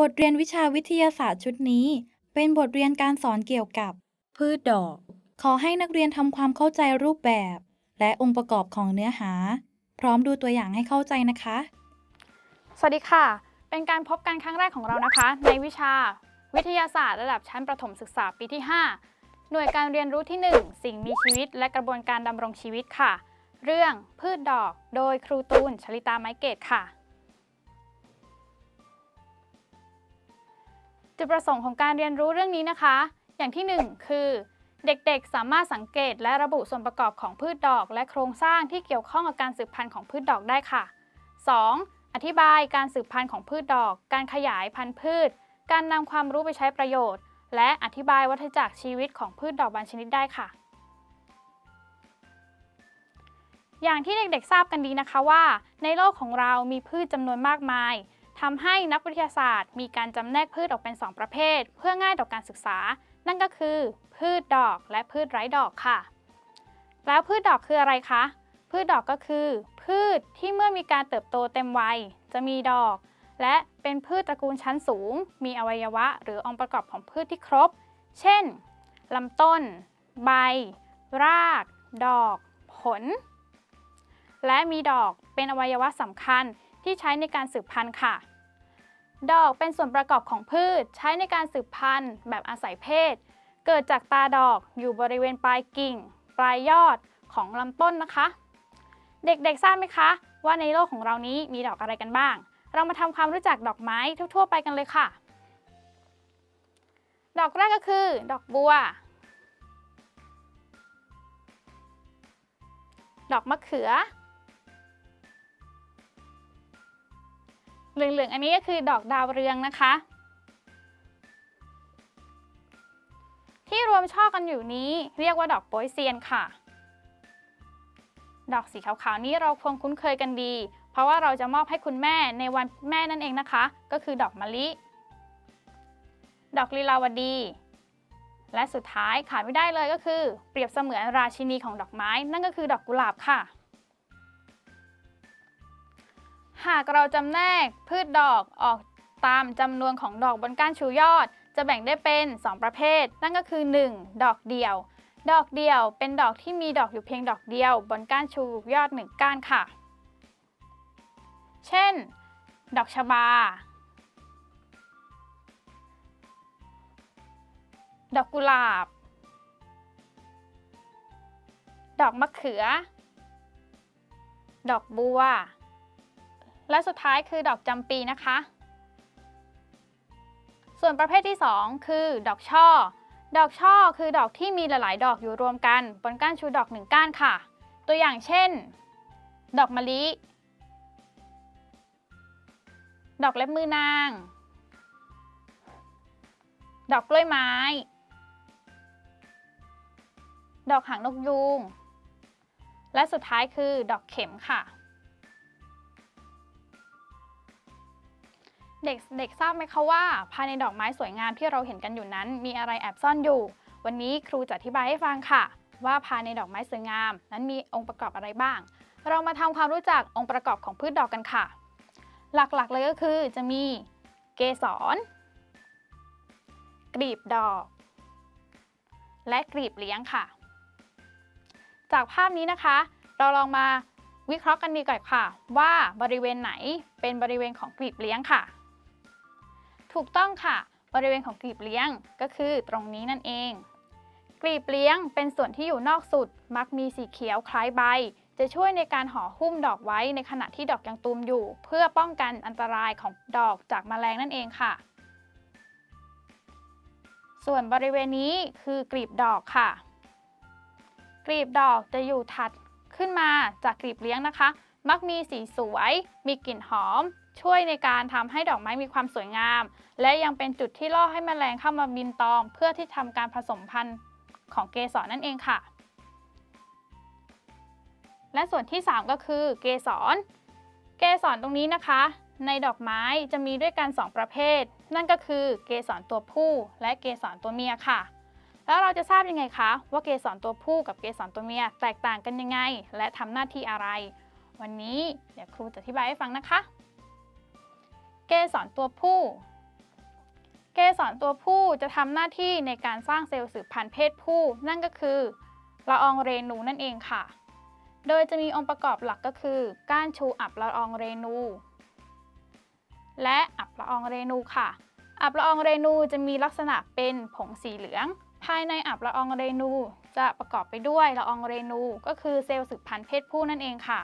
บทเรียนวิชาวิทยาศาสตร์ชุดนี้ เป็นบทเรียนการสอนเกี่ยวกับ พืชดอก ขอให้นักเรียนทำความเข้าใจรูปแบบ และองค์ประกอบของเนื้อหา พร้อมดูตัวอย่างให้เข้าใจนะคะ สวัสดีค่ะ เป็นการพบกันครั้งแรกของเรานะคะ ในวิชา วิทยาศาสตร์ระดับชั้นประถมศึกษาปีที่ 5 หน่วยการเรียนรู้ที่ 1 สิ่งมีชีวิต และกระบวนการดำรงชีวิตค่ะ เรื่องพืชดอก โดยครูตูนชลิตาไม้เกตค่ะ จุดประสงค์ของการเรียนรู้เรื่องนี้นะคะ อย่างที่ 1 คือ เด็กๆ สามารถสังเกตและระบุส่วนประกอบของพืชดอก และโครงสร้างที่เกี่ยวข้องกับการสืบพันธุ์ของพืชดอกได้ค่ะ 2. อธิบายการสืบพันธุ์ของพืชดอก การขยายพันธุ์พืช การนำความรู้ไปใช้ประโยชน์ และอธิบายวัฏจักรชีวิตของพืชดอกบางชนิดได้ค่ะ อย่างที่เด็กๆทราบกันดีนะคะว่า ในโลกของเรามีพืชจำนวนมากมาย ทำให้นักวิทยาศาสตร์ มีการจำแนกพืชออกเป็น 2 ประเภท เพื่อง่ายต่อการศึกษา นั่นก็คือ พืชดอกและพืชไร้ดอกค่ะ แล้วพืชดอกคืออะไรคะ พืชดอกก็คือ พืชที่เมื่อมีการเติบโตเต็มวัย จะมีดอก และเป็นพืชตระกูลชั้นสูง มีอวัยวะ หรือองค์ประกอบของพืชที่ครบ เช่นลำต้น ใบ ราก ดอก ผล และมีดอกเป็นอวัยวะสำคัญ ที่ใช้ในการสืบพันธุ์ค่ะ ดอกเป็นส่วนประกอบของพืช ใช้ในการสืบพันธุ์ แบบอาศัยเพศ เกิดจากตาดอกอยู่บริเวณปลายกิ่ง ปลายยอดของลำต้นนะคะ เด็กๆทราบไหมคะ ว่าในโลกของเรานี้มีดอกอะไรกันบ้าง เรามาทำความรู้จักดอกไม้ทั่วๆ ไปกันเลยค่ะ ดอกแรกก็คือ ดอกบัว ดอกมะเขือ เหลืองๆอันนี้ก็คือดอกดาวเรืองนะคะ ที่รวมช่อกันอยู่นี้เรียกว่าดอกโป๊ยเซียนค่ะ ดอกสีขาวๆนี้เราคงคุ้นเคยกันดี เพราะว่าเราจะมอบให้คุณแม่ในวันแม่นั่นเองนะคะ ก็คือดอกมะลิ ดอกลีลาวดี และสุดท้ายขาดไม่ได้เลยก็คือ เปรียบเสมือนราชินีของดอกไม้ นั่นก็คือดอกกุหลาบค่ะ หากเราจำแนกพืชดอกออกตามจำนวนของดอกบนก้านชูยอด จะแบ่งได้เป็น 2 ประเภท นั่นก็คือ 1. ดอกเดี่ยว ดอกเดี่ยวเป็นดอกที่มีดอกอยู่เพียงดอกเดียว บนก้านชูยอดหนึ่งก้านค่ะ เช่น ดอกชบา ดอกกุหลาบ ดอกมะเขือ ดอกบัว และสุดท้ายคือดอกจำปีนะคะ ส่วนประเภทที่ 2 คือ ดอกช่อ ดอกช่อคือดอกที่มีหลายๆ ดอกอยู่รวมกัน บนก้านชูดอกหนึ่งก้านค่ะ ตัวอย่างเช่น ดอกมะลิ ดอกเล็บมือนาง ดอกกล้วยไม้ ดอกหางนกยูง และสุดท้ายคือดอกเข็มค่ะ เด็กเด็กทราบไหมคะว่า ภายในดอกไม้สวยงามที่เราเห็นกันอยู่นั้น มีอะไรแอบซ่อนอยู่ วันนี้ครูจะอธิบายให้ฟังค่ะ ว่าภายในดอกไม้สวยงาม นั้นมีองค์ประกอบอะไรบ้าง เรามาทำความรู้จักองค์ประกอบของพืชดอกกันค่ะ หลักๆเลยก็คือจะมีเกสรกลีบดอก และกลีบเลี้ยงค่ะ จากภาพนี้นะคะ เราลองมาวิเคราะห์กันดีกว่าค่ะ ว่าบริเวณไหนเป็นบริเวณของกลีบเลี้ยงค่ะ ถูกต้องค่ะ บริเวณของกลีบเลี้ยงก็คือตรงนี้นั่นเอง กลีบเลี้ยงเป็นส่วนที่อยู่นอกสุด มักมีสีเขียวคล้ายใบ จะช่วยในการห่อหุ้มดอกไว้ในขณะที่ดอกยังตูมอยู่ เพื่อป้องกันอันตรายของดอกจากแมลงนั่นเองค่ะ ส่วนบริเวณนี้คือกลีบดอกค่ะ กลีบดอกจะอยู่ถัดขึ้นมาจากกลีบเลี้ยงนะคะ มักมีสีสวย มีกลิ่นหอม ช่วยในการทำให้ดอกไม้มีความสวยงาม และยังเป็นจุดที่ล่อให้แมลงเข้ามาบินตอม เพื่อที่ทำการผสมพันธุ์ของเกสรนั่นเองค่ะ และส่วนที่ 3 ก็คือเกสร เกสรตรงนี้นะคะ ในดอกไม้จะมีด้วยกัน 2 ประเภท นั่นก็คือเกสรตัวผู้ และเกสรตัวเมียค่ะ แล้วเราจะทราบยังไงคะว่าเกสรตัวผู้กับเกสรตัวเมียแตกต่างกันยังไง และทำหน้าที่อะไร วันนี้เดี๋ยวครูจะอธิบายให้ฟังนะคะ เกสรตัวผู้ เกสรตัวผู้จะทำหน้าที่ในการสร้างเซลล์สืบพันธุ์เพศผู้ นั่นก็คือละอองเรนูนั่นเองค่ะ โดยจะมีองค์ประกอบหลักก็คือ ก้านชูอับละอองเรนู และอับละอองเรนูค่ะ อับละอองเรนูจะมีลักษณะเป็นผงสีเหลือง ภายในอับละอองเรนูจะประกอบไปด้วยละอองเรนู ก็คือเซลล์สืบพันธุ์เพศผู้นั่นเองค่ะ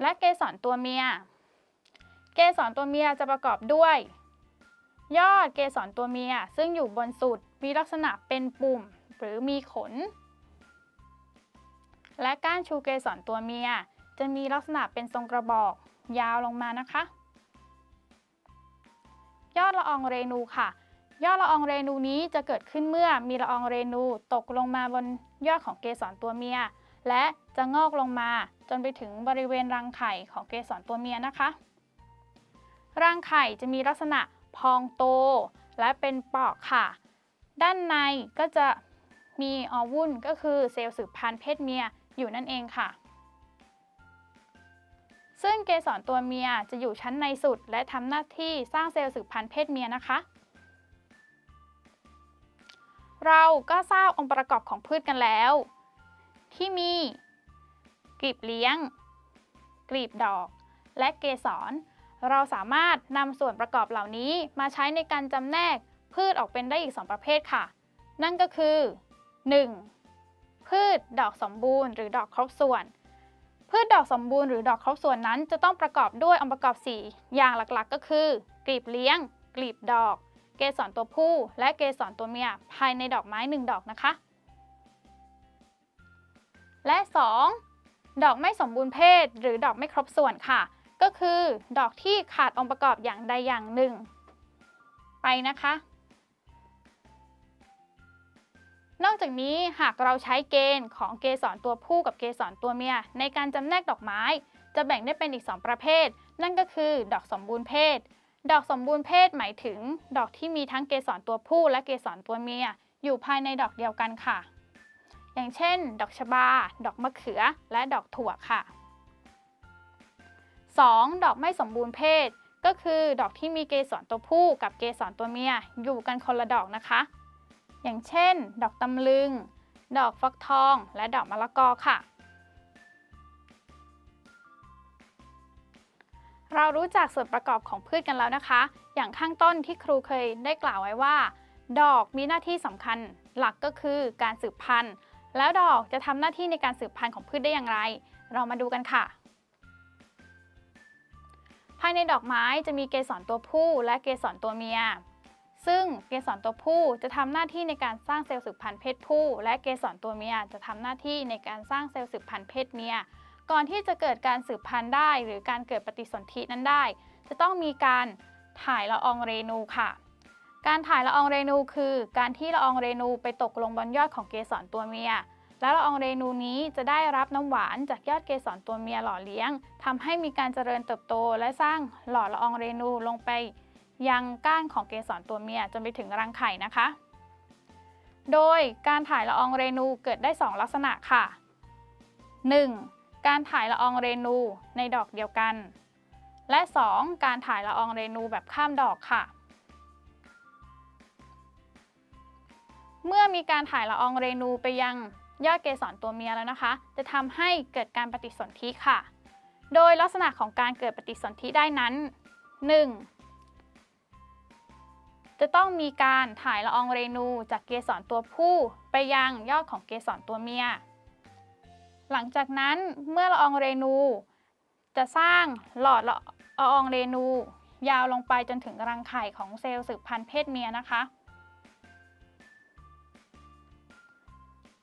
และเกสรตัวเมีย เกสรตัวเมียจะประกอบด้วย ยอดเกสรตัวเมียซึ่งอยู่บนสุดมีลักษณะเป็นปุ่มหรือมีขน และก้านชูเกสรตัวเมีย จะมีลักษณะเป็นทรงกระบอก ยาวลงมานะคะ ยอดละอองเรนูค่ะ ยอดละอองเรนูนี้จะเกิดขึ้นเมื่อมีละอองเรนูตกลงมาบนยอดของเกสรตัวเมีย และจะงอกลงมาจนไปถึงบริเวณรังไข่ของเกสรตัวเมียนะคะ รังไข่จะมีลักษณะพองโต และเป็นปอกค่ะ ด้านในก็จะมีออวุ่นก็คือเซลล์สืบพันธุ์เพศเมียอยู่นั่นเองค่ะ ซึ่งเกสรตัวเมียจะอยู่ชั้นในสุด และทำหน้าที่สร้างเซลล์สืบพันธุ์เพศเมียนะคะ เราก็ทราบองค์ประกอบของพืชกันแล้ว ที่มีกลีบเลี้ยง กลีบดอก และเกสร เราสามารถนำส่วนประกอบเหล่านี้มาใช้ในการจำแนกพืชออกเป็นได้อีก 2 ประเภทค่ะ นั่นก็คือ 1. พืชดอกสมบูรณ์หรือดอกครบส่วน พืชดอกสมบูรณ์หรือดอกครบส่วนนั้น จะต้องประกอบด้วยองค์ประกอบ 4 อย่างหลักๆ ก็คือ กลีบเลี้ยง กลีบดอก เกสรตัวผู้ และเกสรตัวเมียภายในดอกไม้ 1 ดอกนะคะ และ 2. ดอกไม่สมบูรณ์เพศ หรือดอกไม่ครบส่วนค่ะ ก็คือดอกที่ขาดองค์ประกอบอย่างใดอย่างหนึ่ง ไปนะคะ นอกจากนี้หากเราใช้เกณฑ์ของเกสรตัวผู้กับเกสรตัวเมีย ในการจำแนกดอกไม้ จะแบ่งได้เป็นอีก 2 ประเภท นั่นก็คือ ดอกสมบูรณ์เพศ ดอกสมบูรณ์เพศหมายถึง ดอกที่มีทั้งเกสรตัวผู้และเกสรตัวเมีย อยู่ภายในดอกเดียวกันค่ะ อย่างเช่น ดอกชบา ดอกมะเขือ และดอกถั่วค่ะ 2. ดอกไม่สมบูรณ์เพศ ก็คือดอกที่มีเกสรตัวผู้กับเกสรตัวเมียอยู่กันคนละดอกนะคะ อย่างเช่น ดอกตำลึง ดอกฟักทอง และดอกมะละกอค่ะ เรารู้จักส่วนประกอบของพืชกันแล้วนะคะ อย่างข้างต้นที่ครูเคยได้กล่าวไว้ว่า ดอกมีหน้าที่สำคัญ หลักก็คือการสืบพันธุ์ แล้วดอกจะทำหน้าที่ในการสืบพันธุ์ของพืชได้อย่างไร เรามาดูกันค่ะ ภายในดอกไม้จะมีเกสรตัวผู้และเกสรตัวเมีย ซึ่งเกสรตัวผู้จะทำหน้าที่ในการสร้างเซลล์สืบพันธุ์เพศผู้ และเกสรตัวเมียจะทำหน้าที่ในการสร้างเซลล์สืบพันธุ์เพศเมีย ก่อนที่จะเกิดการสืบพันธุ์ได้ หรือการเกิดปฏิสนธินั้นได้ จะต้องมีการถ่ายละอองเรนูค่ะ การถ่ายละอองเรนูคือ การที่ละอองเรนูไปตกลงบนยอดของเกสรตัวเมีย และละอองเรนูนี้จะได้รับน้ำหวานจากยอดเกสรตัวเมียหล่อเลี้ยงทำให้มีการเจริญเติบโต และสร้างหล่อละอองเรนูลงไป ยังก้านของเกสรตัวเมียจนไปถึงรังไข่นะคะ โดยการถ่ายละอองเรนูเกิดได้ 2 ลักษณะค่ะ 1. การถ่ายละอองเรนูในดอกเดียวกัน และ 2. การถ่ายละอองเรนูแบบข้ามดอกค่ะ เมื่อมีการถ่ายละอองเรนูไปยังยอดเกสรตัวเมียแล้วนะคะ จะทำให้เกิดการปฏิสนธิค่ะ โดยลักษณะของการเกิดปฏิสนธิได้นั้น 1. จะต้องมีการถ่ายละอองเรนูจากเกสรตัวผู้ไปยังยอดของเกสรตัวเมีย หลังจากนั้นเมื่อละอองเรนู จะสร้างหลอดละอองเรนู ยาวลงไปจนถึงรังไข่ของเซลล์สืบพันธุ์เพศเมียนะคะ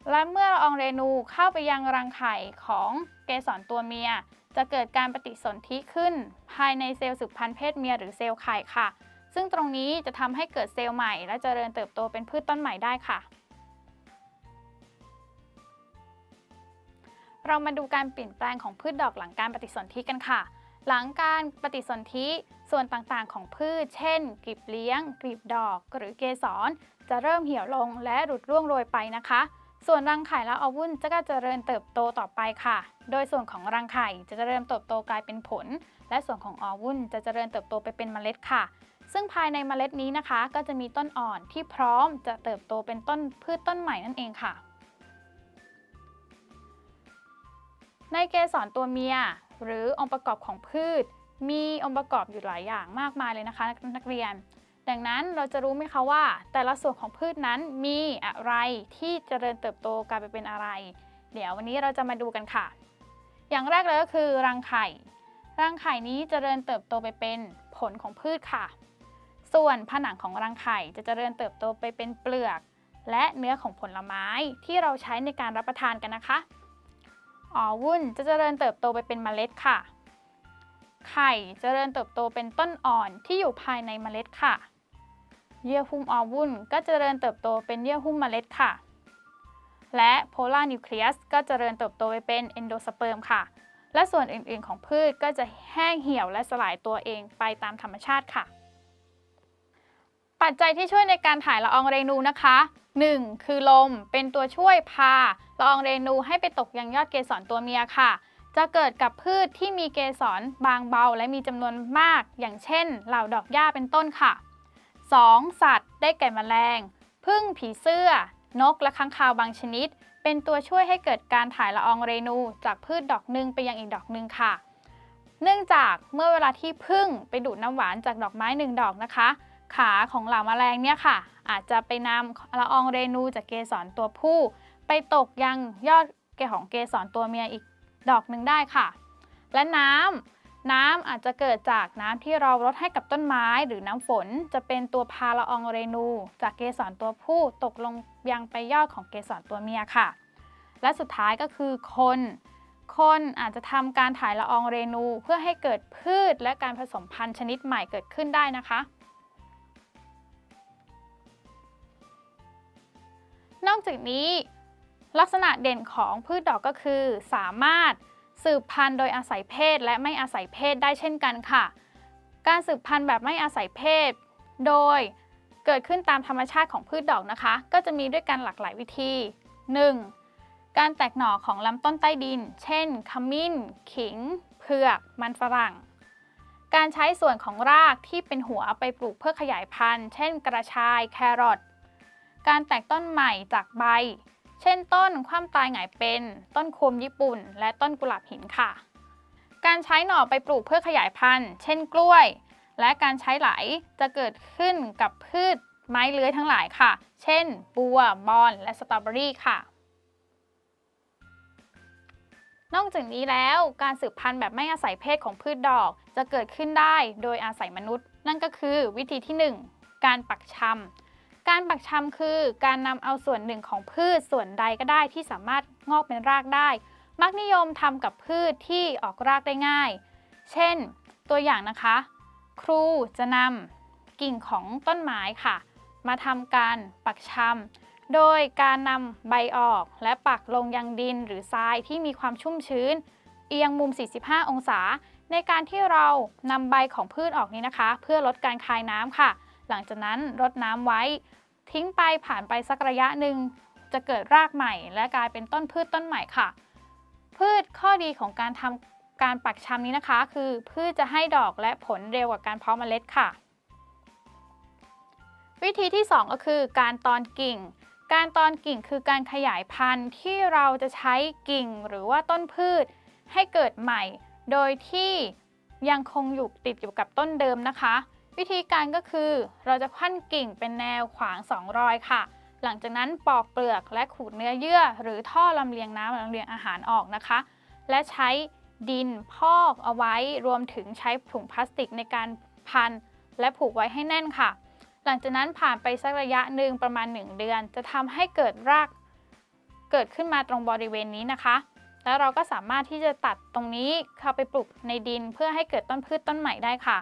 และเมื่อละอองเรนูเข้าไปยังรังไข่ของเกสรตัวเมีย จะเกิดการปฏิสนธิขึ้น ภายในเซลล์สืบพันธุ์เพศเมียหรือเซลล์ไข่ค่ะ ซึ่งตรงนี้จะทำให้เกิดเซลล์ใหม่ และเจริญเติบโตเป็นพืชต้นใหม่ได้ค่ะ เรามาดูการเปลี่ยนแปลงของพืชดอกหลังการปฏิสนธิกันค่ะ หลังการปฏิสนธิส่วนต่างๆ ของพืช เช่นกลีบเลี้ยงกลีบดอก หรือเกสรจะเริ่มเหี่ยวลงและหลุดร่วงโรยไปนะคะ ส่วนรังไข่และออวุ่นจะก็เจริญเติบโตต่อไปค่ะ โดยส่วนของรังไข่จะเจริญเติบโตกลายเป็นผล และส่วนของออวุ่นจะเจริญเติบโตไปเป็นเมล็ดค่ะ ซึ่งภายในเมล็ดนี้นะคะ ก็จะมีต้นอ่อนที่พร้อมจะเติบโตเป็นต้นพืชต้นใหม่นั่นเองค่ะ ในเกสรตัวเมีย หรือองค์ประกอบของพืช มีองค์ประกอบอยู่หลายอย่างมากมายเลยนะคะนักเรียน ดังนั้นเราจะรู้ไหมคะว่า แต่ละส่วนของพืชนั้นมีอะไรที่เจริญเติบโตกลายไปเป็นอะไร เดี๋ยววันนี้เราจะมาดูกันค่ะ อย่างแรกเลยก็คือรังไข่ รังไข่นี้เจริญเติบโตไปเป็นผลของพืชค่ะ ส่วนผนังของรังไข่จะเจริญเติบโตไปเป็นเปลือก และเนื้อของผลไม้ที่เราใช้ในการรับประทานกันนะคะอ๋อวุ้นจะเจริญเติบโตไปเป็นเมล็ดค่ะ ไข่เจริญเติบโตเป็นต้นอ่อนที่อยู่ภายในเมล็ดค่ะ เยื่อหุ้มออวุ้นก็เจริญเติบโตเป็นเยื่อหุ้มเมล็ดค่ะ และโพลาร์นิวเคลียสก็เจริญเติบโตไปเป็นเอนโดสเปิร์มค่ะ และส่วนอื่นๆของพืชก็จะแห้งเหี่ยวและสลายตัวเองไปตามธรรมชาติค่ะ ปัจจัยที่ช่วยในการถ่ายละอองเรนูนะคะ 1. คือลมเป็นตัวช่วยพาละอองเรนูให้ไปตกยังยอดเกสรตัวเมียค่ะจะเกิดกับพืชที่มีเกสรบางเบาและมีจำนวนมาก อย่างเช่น เหล่าดอกหญ้าเป็นต้นค่ะ 2. สัตว์ได้แก่แมลงผึ้งผีเสื้อ นกและค้างคาวบางชนิด เป็นตัวช่วยให้เกิดการถ่ายละอองเรนูจากพืชดอกหนึ่งไปยังอีกดอกหนึ่งค่ะ เนื่องจากเมื่อเวลาที่ผึ้งไปดูดน้ำหวานจากดอกไม้หนึ่งดอกนะคะ ขาของเหล่าแมลงเนี่ยค่ะ อาจจะไปนำละอองเรนูจากเกสรตัวผู้ ไปตกยังยอดเกของเกสรตัวเมียอีกดอกหนึ่งได้ค่ะ และน้ำ น้ำอาจจะเกิดจากน้ำที่เรารดให้กับต้นไม้ หรือน้ำฝนจะเป็นตัวพาละอองเรนู จากเกสรตัวผู้ตกลงยังไปยอดของเกสรตัวเมียค่ะ และสุดท้ายก็คือคน คนอาจจะทำการถ่ายละอองเรนูเพื่อให้เกิดพืชและการผสมพันธุ์ชนิดใหม่เกิดขึ้นได้นะคะ นอกจากนี้ ลักษณะเด่นของพืชดอกก็คือสามารถ สืบพันธุ์โดยอาศัยเพศและไม่อาศัยเพศได้เช่นกันค่ะ การสืบพันธุ์แบบไม่อาศัยเพศ โดยเกิดขึ้นตามธรรมชาติของพืชดอกนะคะ ก็จะมีด้วยกันหลากหลายวิธี 1. การแตกหน่อของลำต้นใต้ดิน เช่น ขมิ้น ขิง เผือก มันฝรั่ง การใช้ส่วนของรากที่เป็นหัวไปปลูกเพื่อขยายพันธุ์ เช่น กระชาย แครอท การแตกต้นใหม่จากใบ เช่นต้นคว่ำตายหงายเป็น ต้นโคมญี่ปุ่น และต้นกุหลาบหินค่ะ การใช้หน่อไปปลูกเพื่อขยายพันธุ์ เช่นกล้วย และการใช้ไหลจะเกิดขึ้นกับพืชไม้เลื้อยทั้งหลายค่ะ เช่น บัว บอน และสตรอเบอรี่ค่ะ นอกจากนี้แล้วการสืบพันธุ์แบบไม่อาศัยเพศของพืชดอกจะเกิดขึ้นได้โดยอาศัยมนุษย์ นั่นก็คือวิธีที่ 1 การปักชำ การปักชำคือการนำเอาส่วนหนึ่งของพืชส่วนใดก็ได้ที่สามารถงอกเป็นรากได้ มักนิยมทำกับพืชที่ออกรากได้ง่าย เช่น ตัวอย่างนะคะ ครูจะนำกิ่งของต้นไม้ค่ะ มาทำการปักชำโดยการนำใบออกและปักลงยังดินหรือทรายที่มีความชุ่มชื้น เอียงมุม 45 องศา ในการที่เรานำใบของพืชออกนี้นะคะ เพื่อลดการคายน้ำค่ะ หลังจากนั้นรดน้ำไว้ ทิ้งไปผ่านไปสักระยะหนึ่งจะเกิดรากใหม่ และกลายเป็นต้นพืชต้นใหม่ค่ะ พืชข้อดีของการทำการปักชำนี้นะคะ คือพืชจะให้ดอกและผลเร็วกว่าการเพาะเมล็ดค่ะ วิธีที่ 2 ก็คือการตอนกิ่ง การตอนกิ่งคือการขยายพันธุ์ที่เราจะใช้กิ่งหรือว่าต้นพืช ให้เกิดใหม่ โดยที่ยังคงอยู่ติดอยู่กับต้นเดิมนะคะ วิธีการก็คือ เราจะพันกิ่งเป็นแนวขวาง2รอยค่ะ หลังจากนั้นปอกเปลือกและขูดเนื้อเยื่อ หรือท่อลำเลียงน้ำลำเลียงอาหารออกนะคะ และใช้ดินพอกเอาไว้รวมถึงใช้ถุงพลาสติกในการพันและผูกไว้ให้แน่นค่ะ หลังจากนั้นผ่านไปสักระยะหนึ่งประมาณ 1 เดือน จะทำให้เกิดรากเกิดขึ้นมาตรงบริเวณนี้นะคะ แล้วเราก็สามารถที่จะตัดตรงนี้เข้าไปปลูกในดินเพื่อให้เกิดต้นพืชต้นใหม่ได้ค่ะ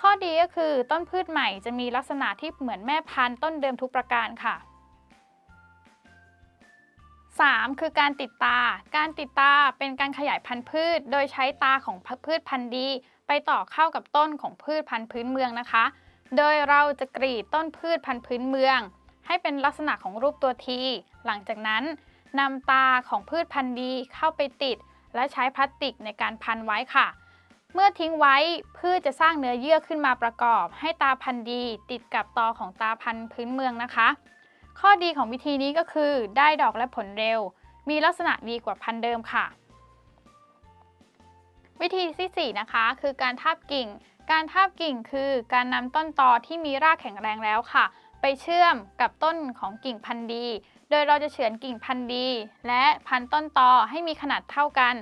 ข้อดีก็คือต้นพืชใหม่จะมีลักษณะที่เหมือนแม่พันธุ์ต้นเดิมทุกประการค่ะ 3. คือการติดตา การติดตาเป็นการขยายพันธุ์พืช โดยใช้ตาของพืชพันธุ์ดี ไปต่อเข้ากับต้นของพืชพันธุ์พื้นเมืองนะคะ โดยเราจะกรีดต้นพืชพันธุ์พื้นเมือง ให้เป็นลักษณะของรูปตัวที หลังจากนั้นนำตาของพืชพันธุ์ดีเข้าไปติด และใช้พลาสติกในการพันไว้ค่ะ เมื่อทิ้งไว้พืชจะสร้างเนื้อเยื่อขึ้นมาประกอบ ให้ตาพันธุ์ดี ติดกับตอของตาพันธุ์พื้นเมืองนะคะ ข้อดีของวิธีนี้ก็คือได้ดอกและผลเร็ว มีลักษณะดีกว่าพันธุ์เดิมค่ะ วิธีที่4นะคะ คือการทาบกิ่ง การทาบกิ่งคือการนำต้นตอที่มีรากแข็งแรงแล้วค่ะ ไปเชื่อมกับต้นของกิ่งพันธุ์ดี โดยเราจะเฉือนกิ่งพันธุ์ดี และพันต้นตอให้มีขนาดเท่ากัน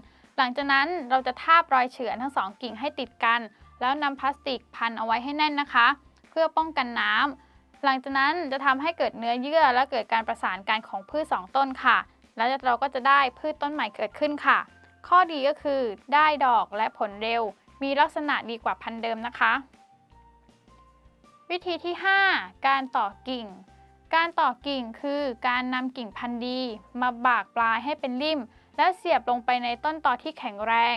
หลังจากนั้นเราจะทาบรอยเฉือนทั้งสองกิ่งให้ติดกัน แล้วนำพลาสติกพันเอาไว้ให้แน่นนะคะ เพื่อป้องกันน้ำหลังจากนั้นจะทำให้เกิดเนื้อเยื่อ และเกิดการประสานกันของพืชสองต้นค่ะ แล้วเราก็จะได้พืชต้นใหม่เกิดขึ้นค่ะ ข้อดีก็คือได้ดอกและผลเร็ว มีลักษณะดีกว่าพันธุ์เดิมนะคะ วิธีที่ 5 การต่อกิ่งการต่อกิ่งคือการนำกิ่งพันธุ์ดี มาบากปลายให้เป็นริ่ม แล้วเสียบลงไปในต้นตอที่แข็งแรง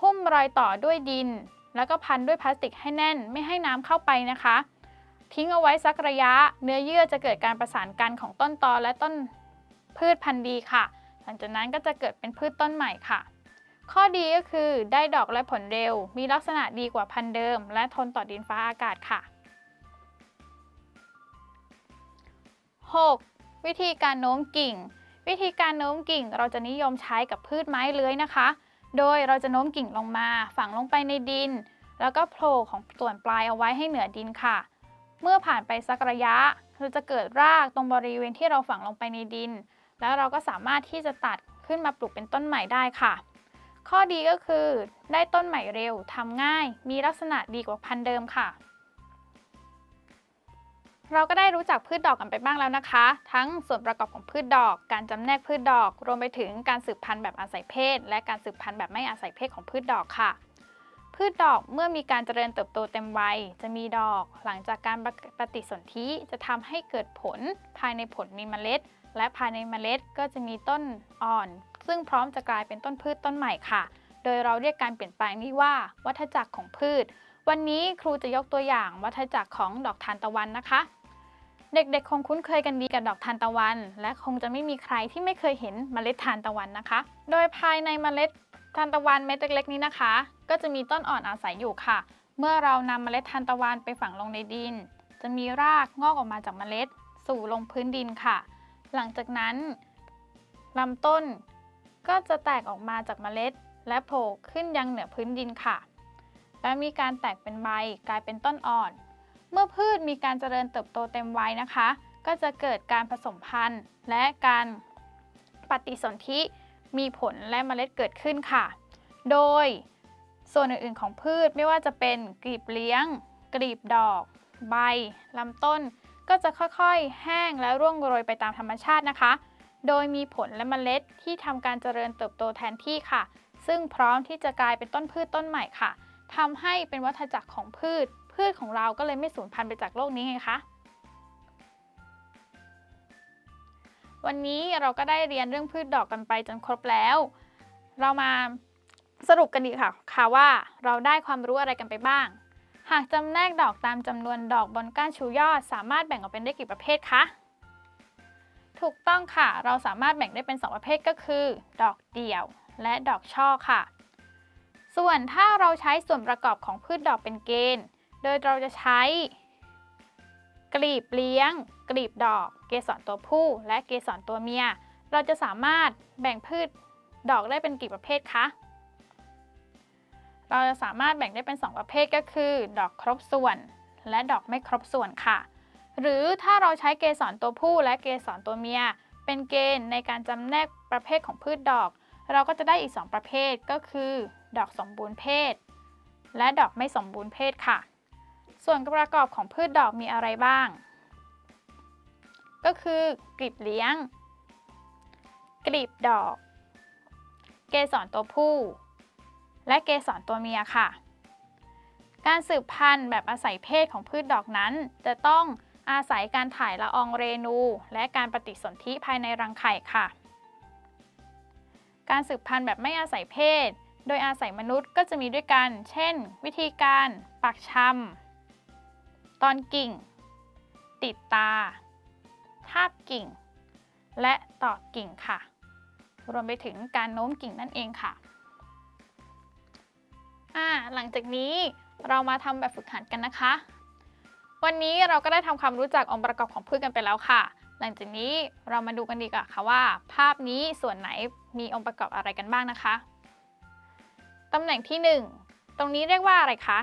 หุ้มรอยต่อด้วยดิน แล้วก็พันด้วยพลาสติกให้แน่นไม่ให้น้ำเข้าไปนะคะ ทิ้งเอาไว้สักระยะ เนื้อเยื่อจะเกิดการประสานกันของต้นตอและต้นพืชพันธุ์ดีค่ะ หลังจากนั้นก็จะเกิดเป็นพืชต้นใหม่ค่ะ ข้อดีก็คือได้ดอกและผลเร็ว มีลักษณะดีกว่าพันธุ์เดิม และทนต่อดินฟ้าอากาศค่ะ 6. วิธีการโน้มกิ่ง วิธีการโน้มกิ่งเราจะนิยมใช้กับพืชไม้เลื้อยนะคะ โดยเราจะโน้มกิ่งลงมาฝังลงไปในดิน แล้วก็โผล่ของส่วนปลายเอาไว้ให้เหนือดินค่ะ เมื่อผ่านไปสักระยะเราจะเกิดรากตรงบริเวณที่เราฝังลงไปในดิน แล้วเราก็สามารถที่จะตัดขึ้นมาปลูกเป็นต้นใหม่ได้ค่ะ ข้อดีก็คือ ได้ต้นใหม่เร็วทำง่าย มีลักษณะดีกว่าพันธุ์เดิมค่ะ เราก็ได้รู้จักพืชดอกกันไปบ้างแล้วนะคะ ทั้งส่วนประกอบของพืชดอก การจำแนกพืชดอก รวมไปถึงการสืบพันธุ์แบบอาศัยเพศ และการสืบพันธุ์แบบไม่อาศัยเพศของพืชดอกค่ะ พืชดอกเมื่อมีการเจริญเติบโตเต็มวัย จะมีดอก หลังจากการปฏิสนธิจะทำให้เกิดผล ภายในผลมีเมล็ด และภายในเมล็ดก็จะมีต้นอ่อน ซึ่งพร้อมจะกลายเป็นต้นพืชต้นใหม่ค่ะ โดยเราเรียกการเปลี่ยนแปลงนี้ว่า วัฏจักรของพืช วันนี้ครูจะยกตัวอย่างวัฏจักรของดอกทานตะวันนะคะ เด็กๆ คงคุ้นเคยกันดีกับดอกทานตะวัน และคงจะไม่มีใครที่ไม่เคยเห็นเมล็ดทานตะวันนะคะ โดยภายในเมล็ดทานตะวันเม็ดเล็กๆนี้นะคะ ก็จะมีต้นอ่อนอาศัยอยู่ค่ะ เมื่อเรานำเมล็ดทานตะวันไปฝังลงในดิน จะมีรากงอกออกมาจากเมล็ด สู่ลงพื้นดินค่ะ หลังจากนั้นลำต้นก็จะแตกออกมาจากเมล็ด และโผล่ขึ้นยังเหนือพื้นดินค่ะ และมีการแตกเป็นใบกลายเป็นต้นอ่อน เมื่อพืชมีการเจริญเติบโตเต็มวัยนะคะ ก็จะเกิดการผสมพันธุ์ และการปฏิสนธิมีผลและเมล็ดเกิดขึ้นค่ะ โดยส่วนอื่นๆของพืชไม่ว่าจะเป็นกลีบเลี้ยง กลีบดอก ใบลำต้น ก็จะค่อยๆ แห้งและร่วงโรยไปตามธรรมชาตินะคะ โดยมีผลและเมล็ดที่ทำการเจริญเติบโตแทนที่ค่ะ ซึ่งพร้อมที่จะกลายเป็นต้นพืชต้นใหม่ค่ะทำให้เป็นวัฏจักรของพืช พืชของเราก็เลยไม่สูญพันธุ์ไปจากโลกนี้ไงคะวันนี้เราก็ได้เรียนเรื่องพืชดอกกันไปจนครบแล้ว เรามาสรุปกันดีกค่ะค่ะว่าเราได้ความรู้อะไรกันไปบ้าง หากจำแนกดอกตามจำนวนดอกบนก้านชูยอด สามารถแบ่งออกเป็นได้กี่ประเภทคะถูกต้องค่ะ เราสามารถแบ่งได้เป็น 2 ประเภทก็คือ ดอกเดี่ยว และดอกช่อค่ะ ส่วนถ้าเราใช้ส่วนประกอบของพืชดอกเป็นเกณฑ์ โดยเราจะใช้กลีบเลี้ยง กลีบดอก เกสรตัวผู้และเกสรตัวเมีย เราจะสามารถแบ่งพืชดอกได้เป็นกี่ประเภทคะ เราจะสามารถแบ่งได้เป็น 2 ประเภทก็คือ ดอกครบส่วน และดอกไม่ครบส่วนค่ะ หรือถ้าเราใช้เกสรตัวผู้และเกสรตัวเมีย เป็นเกณฑ์ในการจำแนกประเภทของพืชดอก เราก็จะได้อีก 2 ประเภทก็คือ ดอกสมบูรณ์เพศ และดอกไม่สมบูรณ์เพศค่ะ ส่วนประกอบของพืชดอกมีอะไรบ้าง ก็คือกลีบเลี้ยง กลีบดอก เกสรตัวผู้ และเกสรตัวเมียค่ะ การสืบพันธุ์แบบอาศัยเพศของพืชดอกนั้น จะต้องอาศัยการถ่ายละอองเรนู และการปฏิสนธิภายในรังไข่ค่ะ การสืบพันธุ์แบบไม่อาศัยเพศ โดยอาศัยมนุษย์ก็จะมีด้วยกัน เช่น วิธีการ ปักชำ ตอนกิ่ง ติดตา ทาบกิ่ง และต่อกิ่งค่ะ รวมไปถึงการโน้มกิ่งนั่นเองค่ะอ่าหลังจากนี้เรามาทำแบบฝึกหัดกันนะคะ วันนี้เราก็ได้ทำความรู้จักองค์ประกอบของพืชกันไปแล้วค่ะ หลังจากนี้เรามาดูกันดีกว่าค่ะว่า ภาพนี้ส่วนไหนมีองค์ประกอบอะไรกันบ้างนะคะตำแหน่งที่ 1 ตรงนี้เรียกว่าอะไรคะ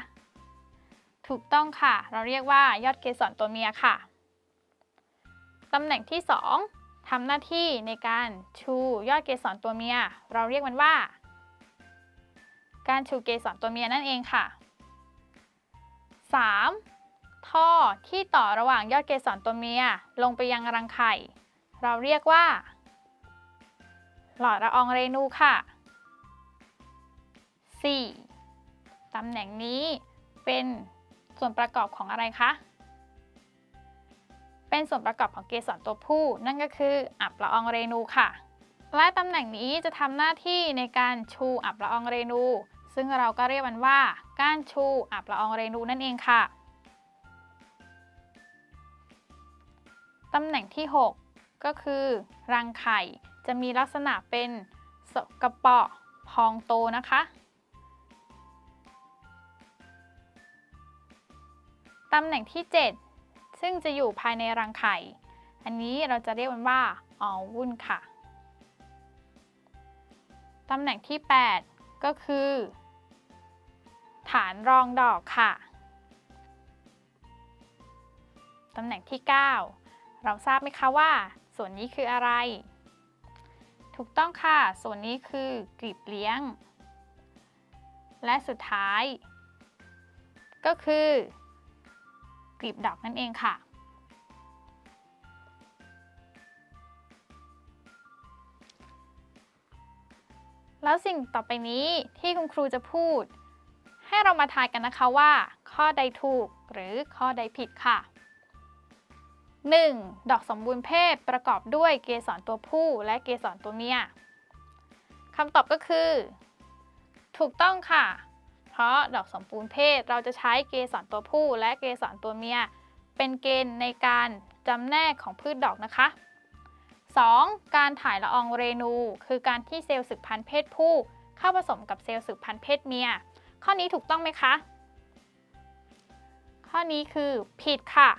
ถูกต้องค่ะ เราเรียกว่ายอดเกสรตัวเมียค่ะ ตำแหน่งที่ 2ทำหน้าที่ในการชูยอดเกสรตัวเมีย เราเรียกมันว่า การชูเกสรตัวเมียนั่นเองค่ะ 3. ท่อที่ต่อระหว่างยอดเกสรตัวเมียลงไปยังรังไข่ เราเรียกว่า หลอดละอองเรนูค่ะ 4. ตำแหน่งนี้เป็น ส่วนประกอบของอะไรคะ เป็นส่วนประกอบของเกสรตัวผู้ นั่นก็คืออับละอองเรนูค่ะ และตำแหน่งนี้จะทำหน้าที่ในการชูอับละอองเรนู ซึ่งเราก็เรียกมันว่า ก้านชูอับละอองเรนูนั่นเองค่ะ ตำแหน่งที่ 6 ก็คือ รังไข่จะมีลักษณะเป็นกระเปาะพองโตนะคะ ตำแหน่งที่ 7 ซึ่งจะอยู่ภายในรังไข่ อันนี้เราจะเรียกมันว่าออวุ่นค่ะ ตำแหน่งที่ 8 ก็คือ ฐานรองดอกค่ะ ตำแหน่งที่ 9 เราทราบไหมคะว่า ส่วนนี้คืออะไร ถูกต้องค่ะ ส่วนนี้คือกลีบเลี้ยง และสุดท้าย ก็คือ กลีบดอกนั่นเองค่ะ แล้วสิ่งต่อไปนี้ที่คุณครูจะพูด ให้เรามาทายกันนะคะว่า ข้อใดถูกหรือข้อใดผิดค่ะ 1. ดอกสมบูรณ์เพศประกอบด้วยเกสรตัวผู้และเกสรตัวเมียคำตอบก็คือ ถูกต้องค่ะ ราะดอกสมบูรณ์เพศเราจะใช้เกสรตัวผู้และเกสรตัวเมีย เป็นเกณฑ์ในการจำแนกของพืชดอกนะคะ 2. การถ่ายละอองเรนู คือการที่เซลล์สืบพันธุ์เพศผู้เข้าผสมกับเซลล์สืบพันธุ์เพศเมีย ข้อนี้ถูกต้องไหมคะ ข้อนี้คือผิดค่ะ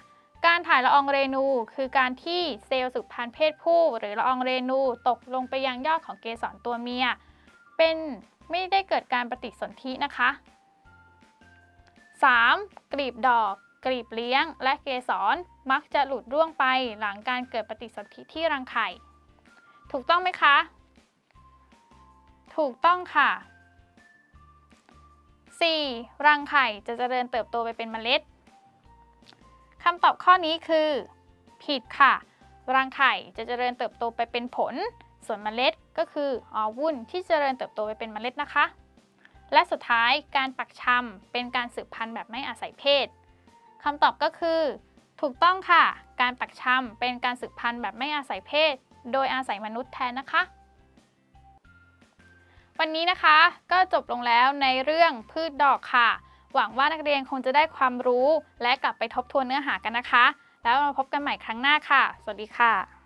การถ่ายละอองเรนู คือการที่เซลล์สืบพันธุ์เพศผู้ หรือละอองเรนูตกลงไปยังยอดของเกสรตัวเมีย เป็น ไม่ได้เกิดการปฏิสนธินะคะ 3. กลีบดอก กลีบเลี้ยง และเกสรมักจะหลุดร่วงไปหลังการเกิดปฏิสนธิที่รังไข่ ถูกต้องไหมคะ ถูกต้องค่ะ 4. รังไข่จะเจริญเติบโตไปเป็นเมล็ดคำตอบข้อนี้คือ ผิดค่ะ รังไข่จะเจริญเติบโตไปเป็นผล ส่วนเมล็ดก็คือออวุ้นที่เจริญเติบโตไปเป็นเมล็ดนะคะ และสุดท้ายการปักชำเป็นการสืบพันธุ์แบบไม่อาศัยเพศคำตอบก็คือ ถูกต้องค่ะ การปักชำเป็นการสืบพันธุ์แบบไม่อาศัยเพศ โดยอาศัยมนุษย์แทนนะคะ วันนี้นะคะก็จบลงแล้วในเรื่องพืชดอกค่ะ หวังว่านักเรียนคงจะได้ความรู้ และกลับไปทบทวนเนื้อหากันนะคะ แล้วมาพบกันใหม่ครั้งหน้าค่ะ สวัสดีค่ะ